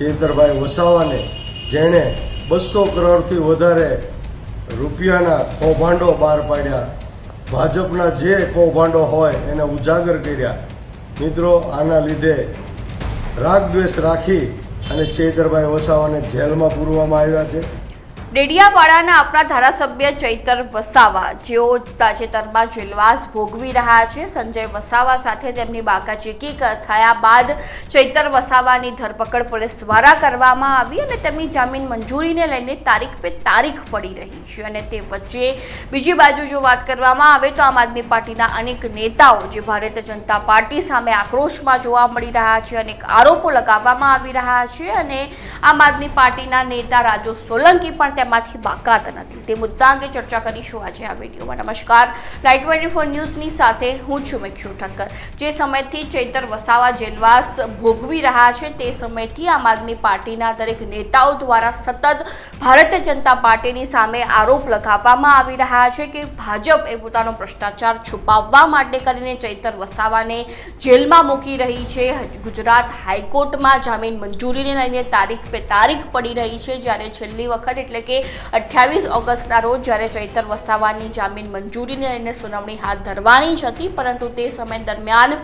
ચેતરભાઈ વસાવાને જેણે બસો કરોડથી વધારે રૂપિયાના કૌભાંડો બહાર પાડ્યા. ભાજપના જે કૌભાંડો હોય એને ઉજાગર કર્યા. મિત્રો, આના લીધે રાગદ્વેષ રાખી અને ચેતરભાઈ વસાવાને જેલમાં પૂરવામાં આવ્યા છે. ડેડિયાપાડાના આપણા ધારાસભ્ય ચૈતર વસાવા. જેઓ તાજેતરમાં જેલવાસ ભોગવી રહ્યા છે. સંજય વસાવા સાથે તેમની બાકાચીકી થયા બાદ ચૈતર વસાવાની ધરપકડ પોલીસ દ્વારા કરવામાં આવી અને તેમની જામીન મંજૂરીને લઈને તારીખ પે તારીખ પડી રહી છે અને તે વચ્ચે બીજી બાજુ જો વાત કરવામાં આવે તો આમ આદમી પાર્ટીના અનેક નેતાઓ જે ભારતીય જનતા પાર્ટી સામે આક્રોશમાં જોવા મળી રહ્યા છે, અનેક આરોપો લગાવવામાં આવી રહ્યા છે અને આમ આદમી પાર્ટીના નેતા રાજુ સોલંકી પણ તેમાંથી બાકાત નથી. તે મુદ્દા અંગે ચર્ચા કરીશું આજે આ વિડીયોમાં. નમસ્કાર. લાઇટ ટ્વેન્ટી ફોર ન્યૂઝની સાથે હું છું મેક્ષુ ઠક્કર. જે સમયથી ચૈતર વસાવા, જેલવાસ ભોગવી રહ્યા છે, તે સમયથી આમ આદમી પાર્ટીના દરેક નેતાઓ દ્વારા સતત ભારતીય જનતા પાર્ટીની સામે આરોપ લગાવવામાં આવી રહ્યા છે કે ભાજપ એ પોતાનો ભ્રષ્ટાચાર છુપાવવા માટે કરીને ચૈતર વસાવાને જેલમાં મૂકી રહી છે. ગુજરાત હાઈકોર્ટમાં જામીન મંજૂરીને લઈને તારીખ પે તારીખ પડી રહી છે. જ્યારે છેલ્લી વખત એટલે કે અઠ્યાવીસ ઓગસ્ટના રોજ જ્યારે ચૈતર વસાવાની જામીન મંજૂરીને લઈને સુનાવણી હાથ ધરવાની જ હતી, પરંતુ તે સમય દરમિયાન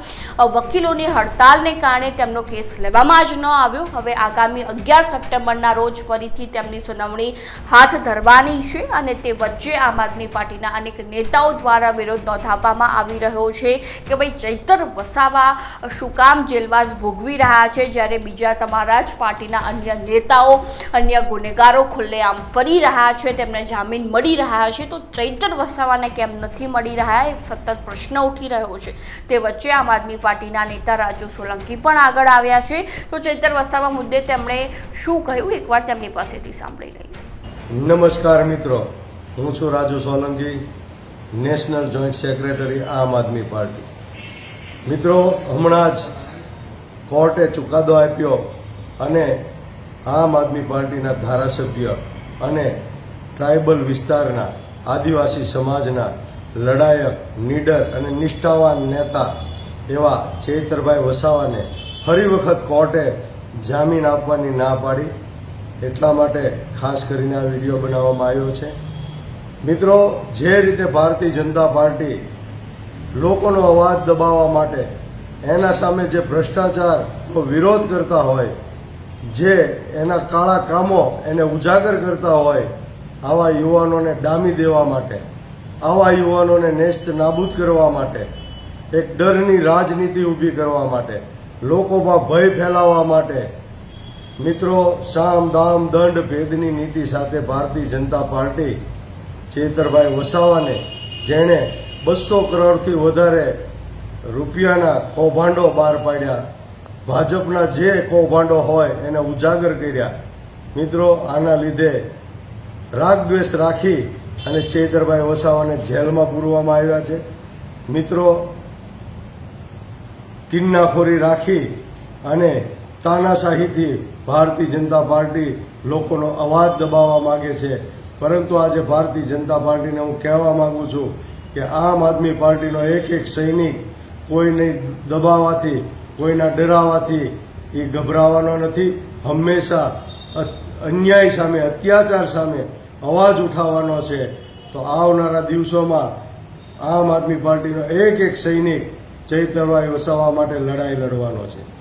વકીલોની હડતાલને કારણે તેમનો કેસ લેવામાં જ ન આવ્યો. હવે આગામી અગિયાર સપ્ટેમ્બરના રોજ ફરીથી તેમની સુનાવણી હાથ ધરવાની છે અને તે વચ્ચે આમ આદમી પાર્ટીના અનેક નેતાઓ દ્વારા વિરોધ નોંધાવવામાં આવી રહ્યો છે કે ભાઈ ચૈતર વસાવા શું કામ જેલવાસ ભોગવી રહ્યા છે, જ્યારે બીજા તમારા જ પાર્ટીના અન્ય નેતાઓ, અન્ય ગુનેગારો ખુલ્લેઆમ ફરી રહ્યા છે, તેમને જામીન મળી રહ્યા છે, તો ચૈતર વસાવાને કેમ નથી મળી રહ્યા એ સતત પ્રશ્ન ઉઠી રહ્યો છે. તે વચ્ચે આમ આદમી પાર્ટીના નેતા રાજુ સોલંકી પણ આગળ આવ્યા છે. તો ચૈતર વસાવા મુદ્દે તેમણે શું કહ્યું? એકવાર તેમની પાસેથી સાંભળી લઈએ. નમસ્કાર મિત્રો. હું છું Raju Solanki, national joint secretary Aam Aadmi party. મિત્રો, હમણાં જ કોર્ટે ચુકાદો આપ્યો અને આમ આદમી પાર્ટીના ધારાસભ્ય અને ટ્રાઇબલ વિસ્તારના આદિવાસી સમાજના લડાયક, નીડર અને નિષ્ઠાવાન નેતા એવા ચૈતરભાઈ વસાવાને ફરી વખત કોર્ટે જામીન આપવાની ના પાડી. એટલા માટે ખાસ કરીને આ વીડિયો બનાવવામાં આવ્યો છે. મિત્રો, જે રીતે ભારતીય જનતા પાર્ટી લોકોનો અવાજ દબાવવા માટે એના સામે જે ભ્રષ્ટાચારનો વિરોધ કરતા હોય જે એના કાળા કામો એને ઉજાગર કરતા હોય આવા યુવાનોને ડામી દેવા માટે, આવા યુવાનોને નેસ્ત નાબૂદ કરવા માટે, એક ડરની રાજનીતિ ઊભી કરવા માટે, લોકોમાં ભય ફેલાવવા માટે. મિત્રો, સામ, દામ, દંડ, ભેદની નીતિ સાથે ભારતીય જનતા પાર્ટી ચેતરભાઈ વસાવાને, જેણે બસો કરોડથી વધારે રૂપિયાના કૌભાંડો બહાર પાડ્યા ભાજપના જે કૌભાંડો હોય એને ઉજાગર કર્યા. મિત્રો, આના લીધે રાગદ્વેષ રાખી અને ચેતરભાઈ વસાવાને જેલમાં પૂરવામાં આવ્યા છે. મિત્રો, કિન્નાખોરી રાખી અને તાનાશાહીથી ભારતીય જનતા પાર્ટી લોકોનો અવાજ દબાવવા માગે છે. પરંતુ આજે ભારતીય જનતા પાર્ટીને હું કહેવા માગું છું કે આમ આદમી પાર્ટીનો એક એક સૈનિક કોઈને દબાવવાથી કોઈના ડરાવવાથી એ ગભરાવાનો નથી. હંમેશા અન્યાય સામે, અત્યાચાર સામે અવાજ ઉઠાવવાનો છે. તો આવનારા દિવસોમાં આમ આદમી પાર્ટીનો એક એક સૈનિક ચૈતરભાઈ વસાવા માટે લડાઈ લડવાનો છે.